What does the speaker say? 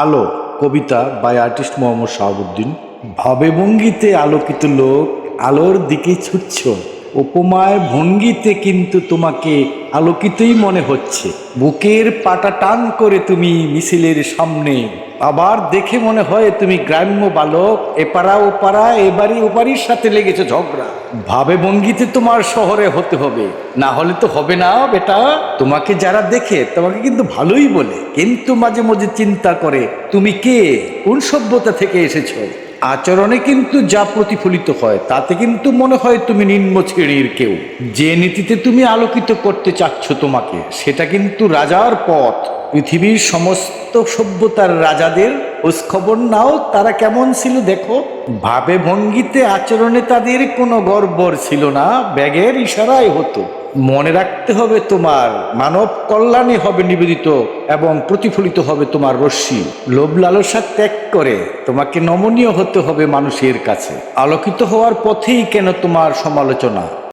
আলো কবিতা by artist Mohammad Shahabuddin. ভাবে ভঙ্গিতে আলোকিত লোক আলোর দিকে ছুটছ। উপমায় ভঙ্গিতে কিন্তু তোমাকে আলোকিতই মনে হচ্ছে। বুকের পাটা টান করে তুমি মিছিলের সামনে। আবার দেখে মনে হয় তুমি গ্রাম্য বালক। এপাড়া ওপাড়া এবারই ওপারির সাথে লেগেছে ঝগড়া। ভাবে ভঙ্গিতে তোমার শহরে হতে হবে। না হলে তো হবে না, বেটা। তোমাকে যারা দেখে, তোমাকে কিন্তু ভালোই বলে। কিন্তু মাঝে মাঝে চিন্তা করে, তুমি কে? কোন সভ্যতা থেকে এসেছ? আচরণে কিন্তু যা প্রতিফলিত হয়, তাতে কিন্তু মনে হয় তুমি নিম্ন শ্রেণির কেউ। যে নীতিতে তুমি আলোকিত করতে চাচ্ছ তোমাকে, সেটা কিন্তু রাজার পথ। পৃথিবীর সমস্ত সভ্যতার রাজাদের খবর নাও, তারা কেমন ছিল দেখো। ভাবে ভঙ্গিতে, আচরণে তাদের কোনো গর্বর ছিল না, ব্যাগের ইশারায় হতো। মনে রাখতে হবে তোমার, মানব কল্যাণে হবে নিবেদিত এবং প্রতিফলিত হবে তোমার রশ্মি। লোভ লালসা ত্যাগ করে তোমাকে নমনীয় হতে হবে মানুষের কাছে। আলোকিত হওয়ার পথেই কেন তোমার সমালোচনা?